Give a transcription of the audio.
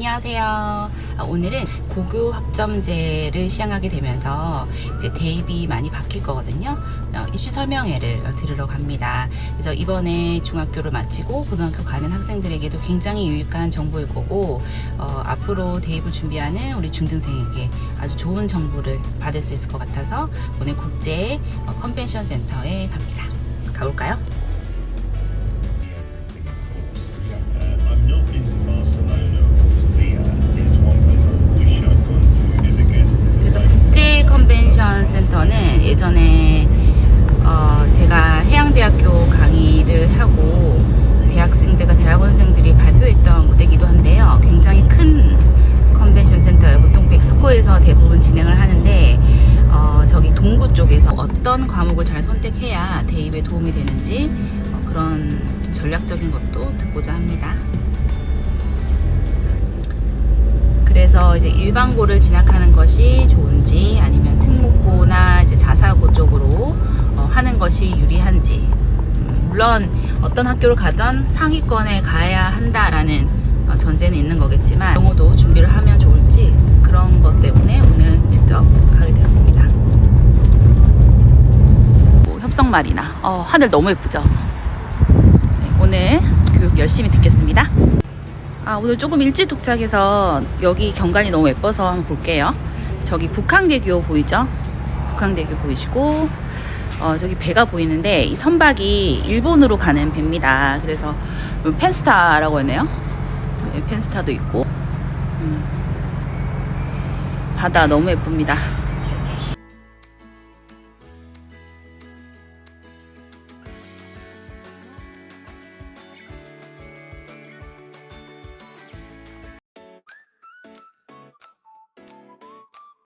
안녕하세요. 아, 오늘은 고교 학점제를 시행하게 되면서 이제 대입이 많이 바뀔 거거든요. 어, 입시 설명회를 어, 들으러 갑니다. 그래서 이번에 중학교를 마치고 고등학교 가는 학생들에게도 굉장히 유익한 정보일 거고 어, 앞으로 대입을 준비하는 우리 중등생에게 아주 좋은 정보를 받을 수 있을 것 같아서 오늘 국제 어, 컨벤션 센터에 갑니다. 가볼까요? 예전에 어, 제가 해양대학교 강의를 하고 대학생들과 대학원생들이 발표했던 무대기도 한데요. 굉장히 큰 컨벤션 센터예요. 보통 백스코에서 대부분 진행을 하는데 어, 저기 동구 쪽에서 어떤 과목을 잘 선택해야 대입에 도움이 되는지 어, 그런 전략적인 것도 듣고자 합니다. 그래서 이제 일반고를 진학하는 것이 좋은지 아니면 특목고나 것이 유리한지 음, 물론 어떤 학교를 가던 상위권에 가야 한다라는 어, 전제는 있는 거겠지만 영어도 준비를 하면 좋을지 그런 것 때문에 오늘 직접 가게 되었습니다. 오, 협성말이나 어, 하늘 너무 예쁘죠? 네, 오늘 교육 열심히 듣겠습니다. 아, 오늘 조금 일찍 도착해서 여기 경관이 너무 예뻐서 한번 볼게요. 저기 국항대교 보이죠? 국항대교 보이시고, 어, 저기 배가 보이는데 이 선박이 일본으로 가는 배입니다. 그래서 펜스타라고 했네요. 네, 펜스타도 있고. 음. 바다 너무 예쁩니다.